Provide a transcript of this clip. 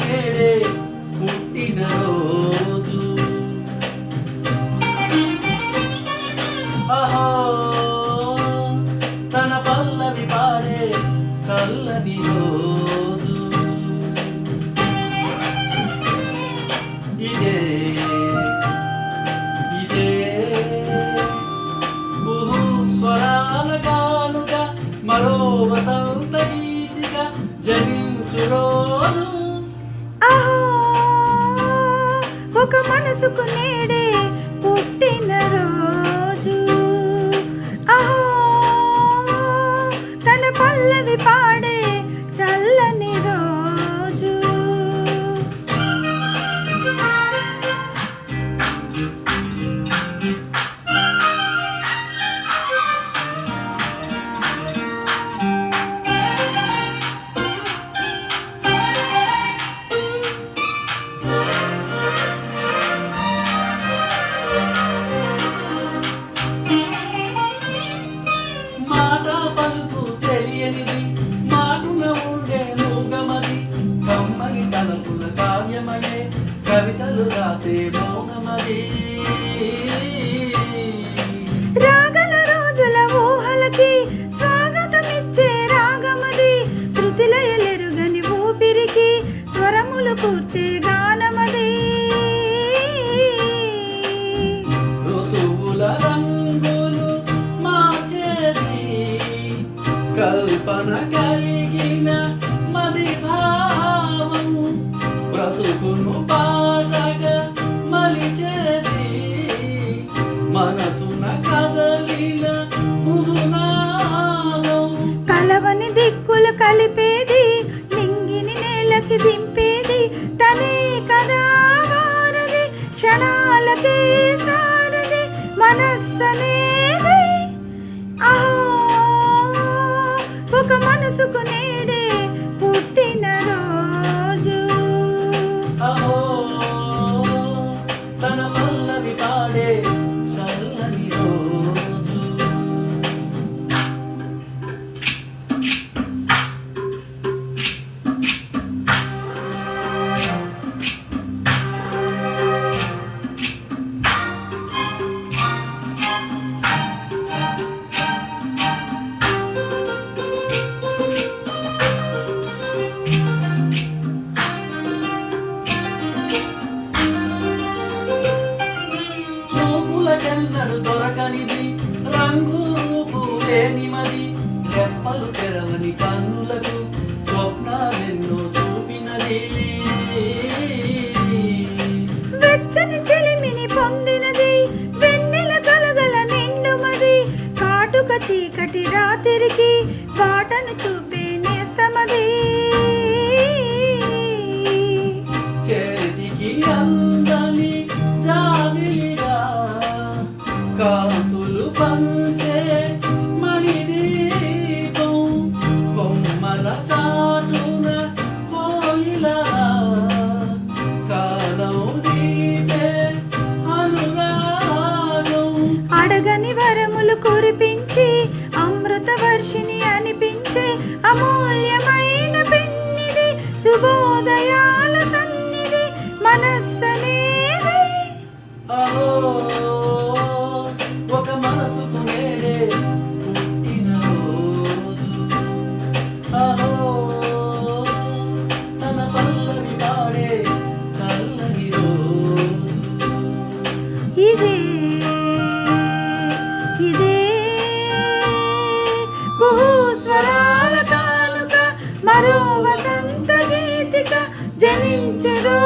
నేడే పుట్టిన రోజు. అహో తన పల్లవి పాడే చల్లని రోజు. ఇదే ఇదే ఊహు స్వరాల కానుక మరో వసంత గీతిగా జనించు రోజు మనసుకు నేడే. తలపుల కావ్యమయే కవితలు రాసే మౌనమది రాగల రోజుల ఊహలకి స్వాగతమిచ్చే రాగమది. శృతిలయలెరుగని ఊపిరికి స్వరములు కూర్చే గానమది. ఋతువుల రంగులు మార్చేది కల్పన కలిగిన మది భావం కలిపేది లింగిని నేలకి దింపేది తనే కదా వారది క్షణాలకే సారది మనస్సనేది. అహో ఒక మనసుకు నేడే చూపులకెన్నడు దొరకనిది రంగు రూపు లేనిమది తెరవని కన్నులకు స్వప్నాలెన్నో చూపినది. వెచ్చని చెలిమిని పొందినది వెన్నెల కలగల నిండుమది కాటుక చీకటి రాత్రికి బాటను చూపే నేస్తమది. చేతికి కన్నులు కురిపించి అమృత వర్షిని అనిపించే అమూల్యమైన పెన్నిది శుభోదయాల సన్నిధి మనస్సనేది. అహో. కుహూస్వరాల మరో వసంత గీతిక జనించరు.